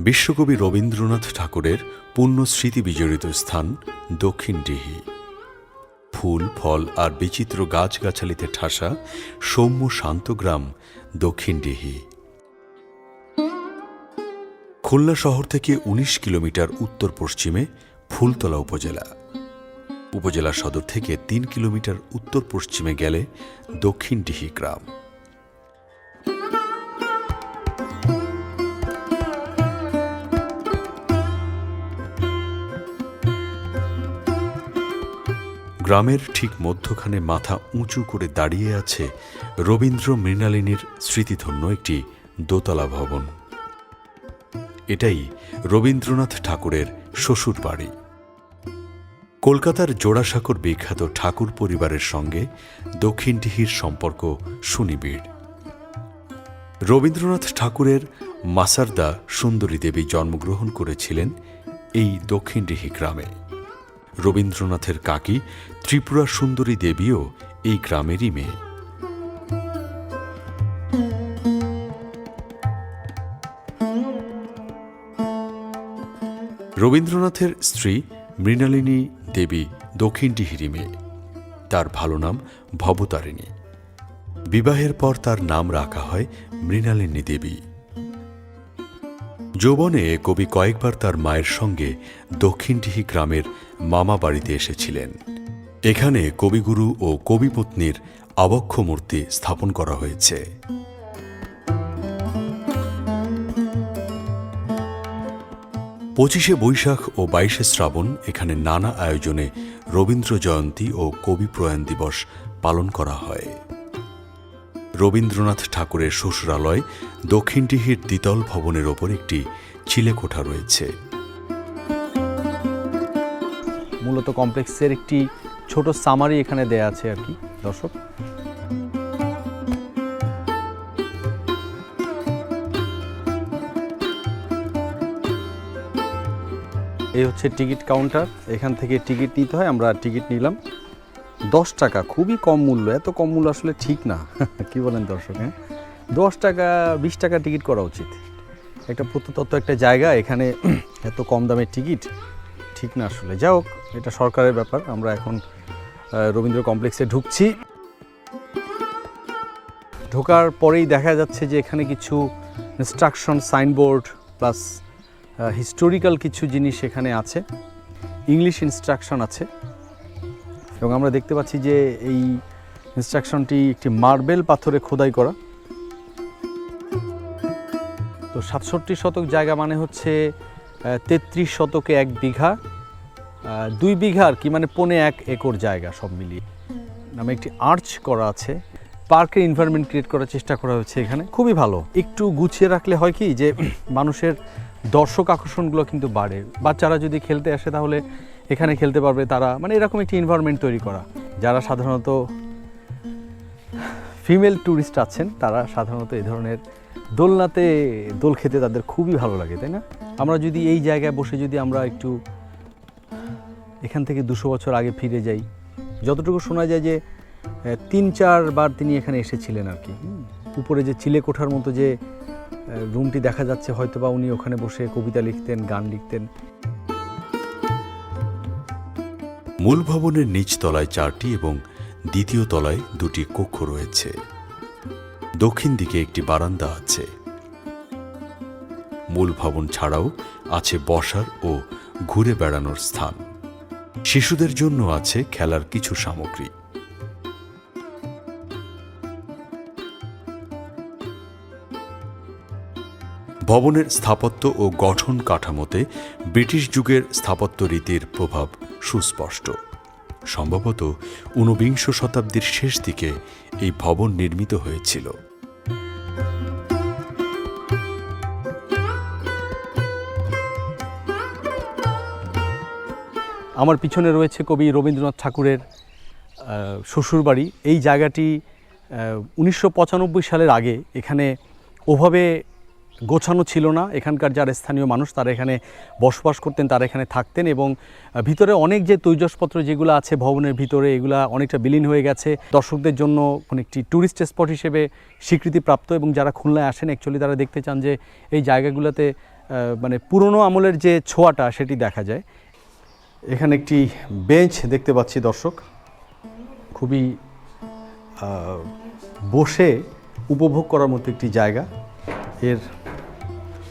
বিশ্বকবি রবীন্দ্রনাথ ঠাকুরের পূর্ণ স্মৃতি বিজড়িত স্থান দক্ষিণ ডিহি ফুল, ফল আর বিচিত্র গাছগাছালিতে ঠাসা সৌম্য শান্ত গ্রাম দক্ষিণ ডিহি খুলনা শহর থেকে ১৯ কিলোমিটার উত্তর পশ্চিমে ফুলতলা উপজেলা। উপজেলা সদর থেকে তিন কিলোমিটার উত্তর পশ্চিমে গেলে দক্ষিণ ডিহি গ্রাম। গ্রামের ঠিক মধ্যখানে মাথা উঁচু করে দাঁড়িয়ে আছে রবীন্দ্র মৃণালিনীর স্মৃতিধন্য একটি দোতলা ভবন। এটাই রবীন্দ্রনাথ ঠাকুরের শ্বশুর বাড়ি। কলকাতার জোড়াসাঁকোর বিখ্যাত ঠাকুর পরিবারের সঙ্গে দক্ষিণডিহির সম্পর্ক সুনিবিড়। রবীন্দ্রনাথ ঠাকুরের মাসারদা সুন্দরী দেবী জন্মগ্রহণ করেছিলেন এই দক্ষিণডিহি গ্রামে। রবীন্দ্রনাথের কাকি ত্রিপুরা সুন্দরী দেবীও এই গ্রামেরই মেয়ে। রবীন্দ্রনাথের স্ত্রী মৃণালিনী দেবী দক্ষিণডিহিরি মেয়ে। তার ভালো নাম ভবতারিণী। বিবাহের পর তার নাম রাখা হয় মৃণালিনী দেবী। যৌবনে কবি কয়েকবার তার মায়ের সঙ্গে দক্ষিণডিহি গ্রামের মামা বাড়িতে এসেছিলেন। এখানে কবিগুরু ও কবিপত্নীর আবক্ষ মূর্তি স্থাপন করা হয়েছে। পঁচিশে বৈশাখ ও বাইশে শ্রাবণ এখানে নানা আয়োজনে রবীন্দ্র জয়ন্তী ও কবি প্রয়াণ দিবস পালন করা হয়। রবীন্দ্রনাথ ঠাকুরের শ্বশুরালয় দক্ষিণডিহির দ্বিতল ভবনের ওপর একটি চিলেকোঠা রয়েছে। মূলত কমপ্লেক্সের একটি ছোট সামারি এখানে দেয়া আছে আর কি, দর্শক। এই হচ্ছে টিকিট কাউন্টার এখান থেকে টিকিট নিতে হয়, আমরা টিকিট নিলাম। দশ টাকা, খুবই কম মূল্য, এত কম মূল্য আসলে ঠিক না। কি বলেন দর্শক হ্যাঁ? দশ টাকা, বিশ টাকা টিকিট করা উচিত। একটা প্রত্যতত্ত্ব একটা জায়গা, এখানে এত কম দামের টিকিট, ঠিক না আসলে। যাই হোক, এটা সরকারের ব্যাপার, আমরা এখন রবীন্দ্র কমপ্লেক্সে ঢুকছি। ঢোকার পরেই দেখা যাচ্ছে যে এখানে কিছু ইনস্ট্রাকশন সাইনবোর্ড প্লাস হিস্টোরিক্যাল কিছু জিনিস এখানে আছে। ইংলিশ ইনস্ট্রাকশন আছে। এবং আমরা দেখতে পাচ্ছি যে এই ইনস্ট্রাকশনটি একটি মার্বেল পাথরে খোদাই করা। তো সাতষট্টি শতক জায়গা মানে হচ্ছে তেত্রিশ শতকে এক বিঘা দুই বিঘা কি মানে পনে এক একর জায়গা সব মিলিয়ে। নামে একটি আর্চ করা আছে। পার্কের এনভায়রনমেন্ট ক্রিয়েট করার চেষ্টা করা হচ্ছে এখানে। খুবই ভালো। একটু গুছিয়ে রাখলে হয় কি যে, মানুষের দর্শক আকর্ষণগুলো কিন্তু বাড়ে। বাচ্চারা যদি খেলতে আসে তাহলে এখানে খেলতে পারবে তারা। মানে এরকম একটি এনভায়রনমেন্ট তৈরি করা। যারা সাধারণত ফিমেল ট্যুরিস্ট আছেন, তারা সাধারণত এই ধরনের দোলনাতে দোল খেতে তাদের খুবই ভালো লাগে, তাই না? আমরা যদি এই জায়গায় বসে যদি আমরা একটু এখান থেকে দুশো বছর আগে ফিরে যাই, যতটুকু শোনা যায় যে তিন চারবার তিনি এখানে এসেছিলেন আর কি। উপরে যে চিলে কোঠার মতো যে রুমটি দেখা যাচ্ছে হয়তো বা উনি ওখানে বসে কবিতা লিখতেন, গান লিখতেন। মূল ভবনের নিচ তলায় চারটি এবং দ্বিতীয় তলায় দুটি কক্ষ রয়েছে। দক্ষিণ দিকে একটি বারান্দা আছে। মূল ভবন ছাড়াও আছে বসার ও ঘুরে বেড়ানোর স্থান। শিশুদের জন্য আছে খেলার কিছু সামগ্রী। ভবনের স্থাপত্য ও গঠন কাঠামোতে ব্রিটিশ যুগের স্থাপত্য রীতির প্রভাব সুস্পষ্ট। সম্ভবত ঊনবিংশ শতাব্দীর শেষ দিকে এই ভবন নির্মিত হয়েছিল। আমার পিছনে রয়েছে কবি রবীন্দ্রনাথ ঠাকুরের শ্বশুরবাড়ি। এই জায়গাটি উনিশশো পঁচানব্বই সালের আগে এখানে ওভাবে গোছানো ছিল না। এখানকার যারা স্থানীয় মানুষ, তারা এখানে বসবাস করতেন, তারা এখানে থাকতেন এবং ভিতরে অনেক যে তৈজসপত্র যেগুলো আছে ভবনের ভিতরে, এগুলা অনেকটা বিলীন হয়ে গেছে। দর্শকদের জন্য একটি ট্যুরিস্ট স্পট হিসেবে স্বীকৃতিপ্রাপ্ত এবং যারা খুলনায় আসেন অ্যাকচুয়ালি তারা দেখতে চান যে এই জায়গাগুলোতে মানে পুরনো আমলের যে ছোঁয়াটা, সেটি দেখা যায়। এখানে একটি বেঞ্চ দেখতে পাচ্ছি দর্শক। খুবই বসে উপভোগ করার মতো একটি জায়গা। এর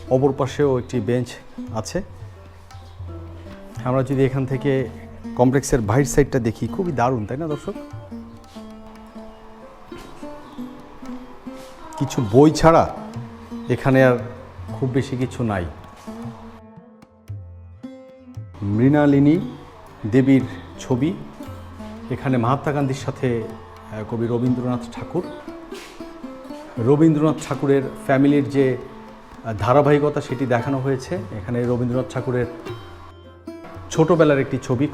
অপর পাশেও একটি বেঞ্চ আছে। আমরা যদি এখান থেকে কমপ্লেক্সের বাইর সাইডটা দেখি, খুবই দারুণ, তাই না দর্শক? কিছু বই ছাড়া এখানে আর খুব বেশি কিছু নাই। মৃণালিনী দেবীর ছবি, এখানে মহাত্মা গান্ধীর সাথে কবি রবীন্দ্রনাথ ঠাকুর। রবীন্দ্রনাথ ঠাকুরের ফ্যামিলির যে ধারাবাহিকতা সেটি দেখানো হয়েছে। এখানে রবীন্দ্রনাথ ঠাকুরের ছোটবেলার একটি ছবি।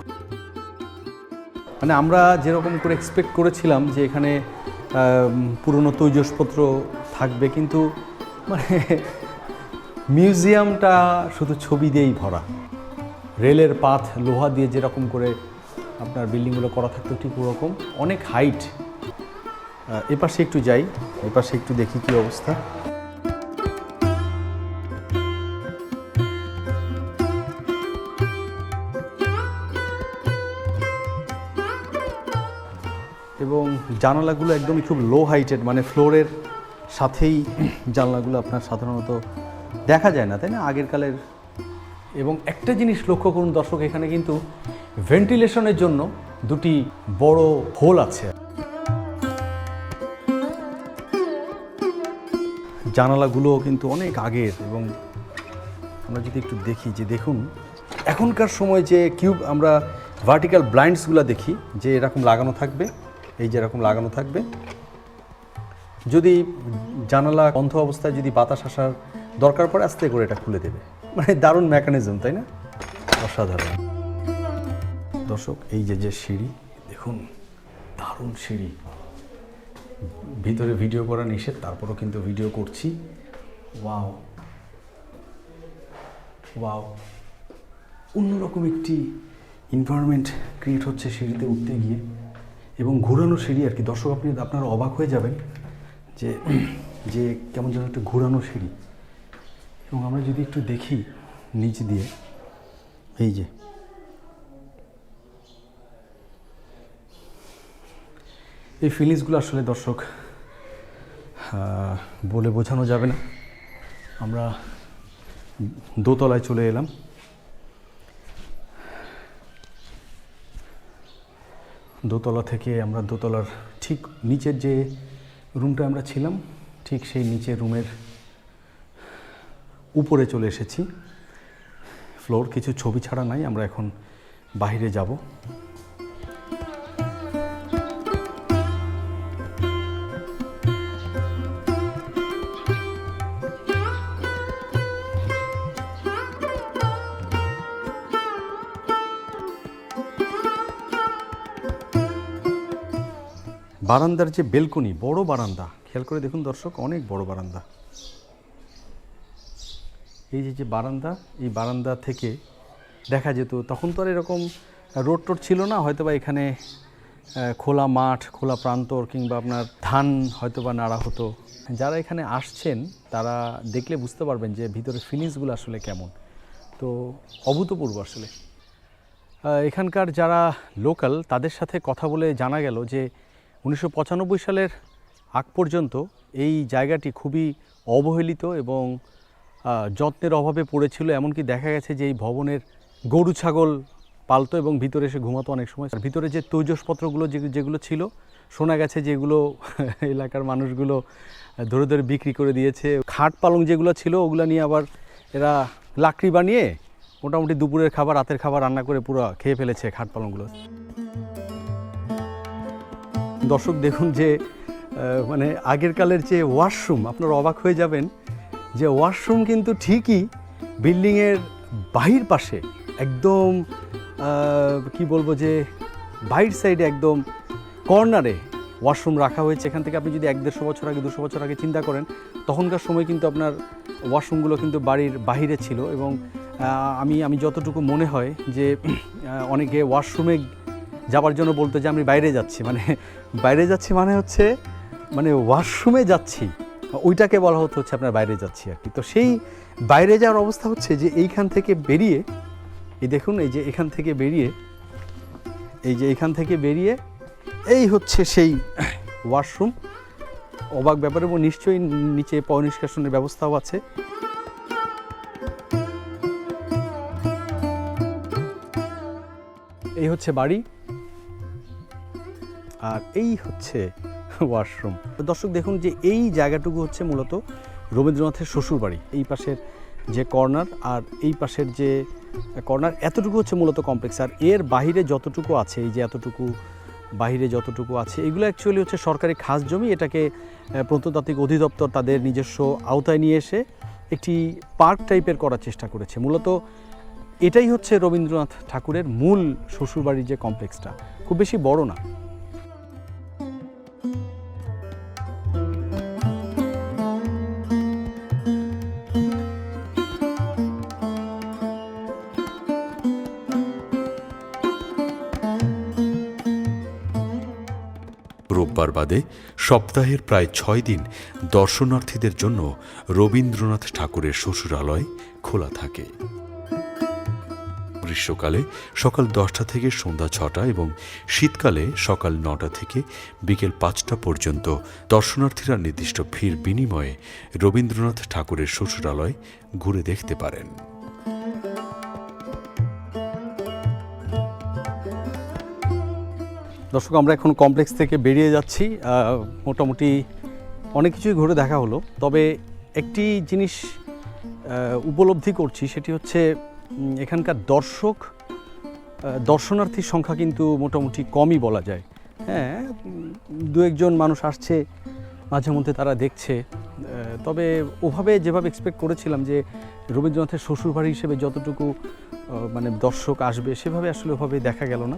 মানে আমরা যেরকম করে এক্সপেক্ট করেছিলাম যে এখানে পুরনো তৈজসপত্র থাকবে, কিন্তু মানে মিউজিয়ামটা শুধু ছবি দিয়েই ভরা। রেলের পাথ, লোহা দিয়ে যেরকম করে আপনার বিল্ডিংগুলো করা থাকতো, ঠিক ওরকম। অনেক হাইট এপাশে একটু যাই, এপাশে একটু দেখি কি অবস্থা। জানালাগুলো একদমই খুব লো হাইটেড মানে ফ্লোরের সাথেই জানলাগুলো আপনার সাধারণত দেখা যায় না, তাই না? আগের কালের। এবং একটা জিনিস লক্ষ্য করুন দর্শক, এখানে কিন্তু ভেন্টিলেশনের জন্য দুটি বড় হোল আছে। জানালাগুলো কিন্তু অনেক আগের এবং আমরা যদি একটু দেখি, যে দেখুন, এখনকার সময় যে কিউব আমরা ভার্টিক্যাল ব্লাইন্ডসগুলো দেখি, যে এরকম লাগানো থাকবে। এই যে এরকম লাগানো থাকবে। যদি জানালা বন্ধ অবস্থায় যদি বাতাস আসার দরকার পড়ে, আস্তে করে এটা খুলে দেবে। মানে দারুণ মেকানিজম তাই না? অসাধারণ। দর্শক, এই যে যে সিঁড়ি, দেখুন, দারুণ সিঁড়ি। ভিতরে ভিডিও করা নিষেধ, তারপরও কিন্তু ভিডিও করছি। ওয়াও। ওয়াও। অন্যরকম একটি এনভায়রনমেন্ট ক্রিয়েট হচ্ছে সিঁড়িতে উঠতে গিয়ে। এবং ঘুরানো সিঁড়ি আর কি। দর্শক, আপনি আপনারা অবাক হয়ে যাবেন যে যে কেমন যেন একটা ঘুরানো সিঁড়ি। এবং আমরা যদি একটু দেখি নিচ দিয়ে, এই যে। এই ফিলিংসগুলো আসলে দর্শক বলে বোঝানো যাবে না। আমরা দোতলায় চলে এলাম। দোতলা থেকে আমরা দোতলার ঠিক নিচের যে রুমটা আমরা ছিলাম, ঠিক সেই নিচের রুমের উপরে চলে এসেছি। ফ্লোর কিছু ছবি ছাড়া নাই, আমরা এখন বাইরে যাব। বারান্দার যে বেলকনি, বড় বারান্দা। খেয়াল করে দেখুন দর্শক, অনেক বড় বারান্দা। এই যে যে বারান্দা, এই বারান্দা থেকে দেখা যেত, তখন তো আর এরকম রোড টোড ছিল না হয়তো বা এখানে খোলা মাঠ, খোলা প্রান্তর কিংবা আপনার ধান হয়তো বা নাড়া হতো। যারা এখানে আসছেন, তারা দেখলে বুঝতে পারবেন যে ভিতরে ফিলিংসগুলো আসলে কেমন। তো অভূতপূর্ব আসলে। এখানকার যারা লোকাল তাদের সাথে কথা বলে জানা গেল যে উনিশশো পঁচানব্বই সালের আগ পর্যন্ত এই জায়গাটি খুবই অবহেলিত এবং যত্নের অভাবে পড়েছিল। এমনকি দেখা গেছে যে এই ভবনের গরু ছাগল পালতো এবং ভিতরে এসে ঘুমাতো অনেক সময়। ভিতরে যে তৈজসপত্রগুলো যেগুলো ছিল, শোনা গেছে যেগুলো এলাকার মানুষগুলো ধরে ধরে বিক্রি করে দিয়েছে। খাট পালং যেগুলো ছিল, ওগুলো নিয়ে আবার এরা লাকড়ি বানিয়ে মোটামুটি দুপুরের খাবার, রাতের খাবার রান্না করে পুরো খেয়ে ফেলেছে খাট পালংগুলো। দর্শক দেখুন যে মানে আগের কালের যে ওয়াশরুম, আপনারা অবাক হয়ে যাবেন যে ওয়াশরুম কিন্তু ঠিকই বিল্ডিংয়ের বাহির পাশে একদম কি বলব যে বাইর সাইডে একদম কর্নারে ওয়াশরুম রাখা হয়েছে। এখান থেকে আপনি যদি এক দেড়শো বছর আগে, দুশো বছর আগে চিন্তা করেন, তখনকার সময় কিন্তু আপনার ওয়াশরুমগুলো কিন্তু বাড়ির বাহিরে ছিল এবং আমি আমি যতটুকু মনে হয় যে অনেকে ওয়াশরুমে যাবার জন্য বলতো যে আমি বাইরে যাচ্ছি মানে বাইরে যাচ্ছি মানে হচ্ছে মানে ওয়াশরুমে যাচ্ছি। ওইটাকে বলা হতো হচ্ছে আপনার বাইরে যাচ্ছি আর কি। তো সেই বাইরে যাওয়ার অবস্থা হচ্ছে যে এইখান থেকে বেরিয়ে, এই দেখুন, এই যে এখান থেকে বেরিয়ে, এই যে এখান থেকে বেরিয়ে, এই হচ্ছে সেই ওয়াশরুম অবাক ব্যাপারে, এবং নিশ্চয়ই নিচে পয় নিষ্কাশনের ব্যবস্থাও আছে। এই হচ্ছে বাড়ি। আর এই হচ্ছে ওয়াশরুম দর্শক, দেখুন যে এই জায়গাটুকু হচ্ছে মূলত রবীন্দ্রনাথের শ্বশুর বাড়ি এই পাশের যে কর্নার আর এই পাশের যে কর্নার, এতটুকু হচ্ছে মূলত কমপ্লেক্স আর এর বাইরে যতটুকু আছে, এই যে এতটুকু বাইরে যতটুকু আছে, এগুলো অ্যাকচুয়ালি হচ্ছে সরকারি খাস জমি। এটাকে প্রত্নতাত্ত্বিক অধিদপ্তর তাদের নিজস্ব আওতায় নিয়ে এসে একটি পার্ক টাইপের করার চেষ্টা করেছে। মূলত এটাই হচ্ছে রবীন্দ্রনাথ ঠাকুরের মূল শ্বশুরবাড়ির যে কমপ্লেক্সটা খুব বেশি বড় না। বাদে সপ্তাহের প্রায় ছয় দিন দর্শনার্থীদের জন্য রবীন্দ্রনাথ ঠাকুরের শ্বশুরালয় খোলা থাকে। গ্রীষ্মকালে সকাল দশটা থেকে সন্ধ্যা ছটা এবং শীতকালে সকাল নটা থেকে বিকেল পাঁচটা পর্যন্ত দর্শনার্থীরা নির্দিষ্ট ফির বিনিময়ে রবীন্দ্রনাথ ঠাকুরের শ্বশুরালয় ঘুরে দেখতে পারেন। দর্শক, আমরা এখন কমপ্লেক্স থেকে বেরিয়ে যাচ্ছি। মোটামুটি অনেক কিছুই ঘুরে দেখা হলো। তবে একটি জিনিস উপলব্ধি করছি, সেটি হচ্ছে এখানকার দর্শক দর্শনার্থীর সংখ্যা কিন্তু মোটামুটি কমই বলা যায়। হ্যাঁ দু একজন মানুষ আসছে, মাঝে মধ্যে তারা দেখছে। তবে ওভাবে যেভাবে এক্সপেক্ট করেছিলাম যে রবীন্দ্রনাথের শ্বশুরবাড়ি হিসেবে যতটুকু মানে দর্শক আসবে, সেভাবে আসলে ওভাবে দেখা গেল না।